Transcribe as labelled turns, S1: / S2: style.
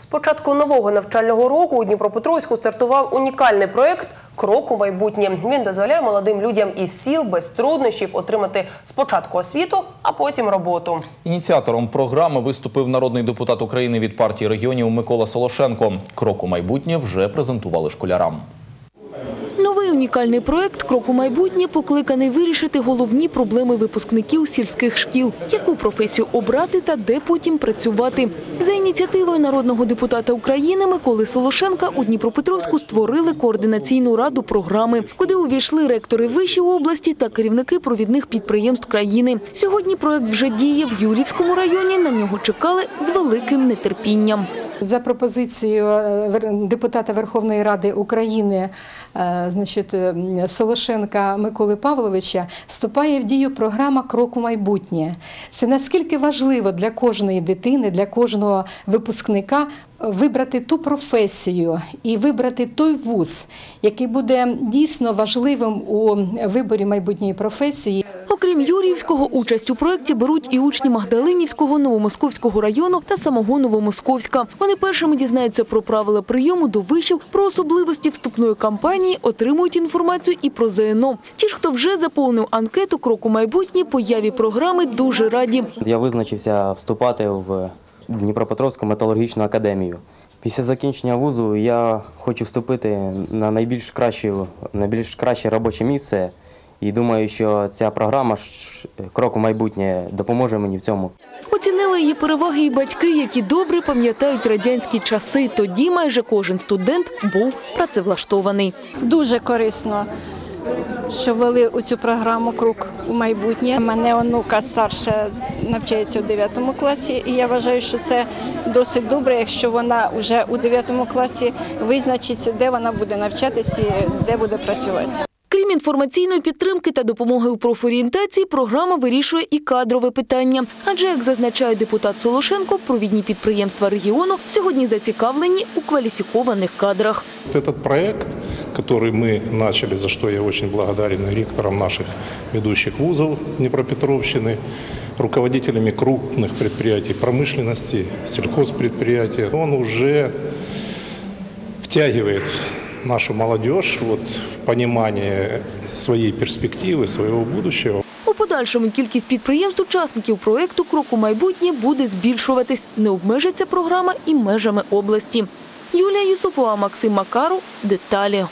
S1: З початку нового навчального року у Дніпропетровську стартував унікальний проєкт Крок у майбутнє. Він дозволяє молодим людям із сіл без труднощів отримати спочатку освіту, а потім роботу.
S2: Ініціатором програми виступив народний депутат України від партії регіонів Микола Солошенко. Крок у майбутнє вже презентували школярам.
S3: Унікальний проект «Крок у майбутнє» покликаний вирішити головні проблеми випускників сільських шкіл, яку професію обрати та де потім працювати. За ініціативою народного депутата України Миколи Солошенка у Дніпропетровську створили координаційну раду програми, куди увійшли ректори вишів області та керівники провідних підприємств країни. Сьогодні проект вже діє в Юрівському районі. На нього чекали з великим нетерпінням.
S4: За пропозицією е, депутата Верховної Ради України е, значить, Солошенка Миколи Павловича вступає в дію програма Крок у майбутнє. Це наскільки важливо для кожної дитини, для кожного випускника вибрати ту професію і вибрати той вуз, який буде дійсно важливим у виборі майбутньої професії.
S3: Окрім Юріївського, участь у проєкті беруть і учні Магдалинівського, Новомосковського району та самого Новомосковська. Вони першими дізнаються про правила прийому до вишів, про особливості вступної кампанії, отримують інформацію і про ЗНО. Ті ж, хто вже заповнив анкету «Крок у майбутнє», появі програми дуже раді.
S5: Я визначився вступати в Дніпропетровську металургічну академію. Після закінчення вузу я хочу вступити на найбільш кращу, найбільш краще робоче місце. І думаю, що ця програма крок у майбутнє допоможе мені в цьому.
S3: Оцінили її переваги і батьки, які добре пам'ятають радянські часи. Тоді майже кожен студент був працевлаштований.
S6: Дуже корисно, що ввели у цю програму Круг у майбутнє. Мене онука старша навчається у 9 класі, і я вважаю, що це досить добре, якщо вона вже у 9 класі визначиться, де вона буде навчатися і де буде працювати.
S3: Крім інформаційної підтримки та допомоги у профорієнтації, програма вирішує і кадрове питання. Адже, як зазначає депутат Солошенко, провідні підприємства регіону сьогодні зацікавлені у кваліфікованих кадрах.
S7: Этот проект, который мы начали, за что я очень благодарен ректорам наших ведущих вузов Днепропетровщины, руководителями крупных предприятий промышленности, сельхозпредприятий, он уже втягивает нашу молодежь вот, в понимание своей перспективы, своего будущего.
S3: У подальшому кількість підприємств-учасників проєкту «Крок у майбутнє» буде збільшуватись. Не обмежиться програма і межами області. Юлія Юсупова, Максим Макаров. Деталі.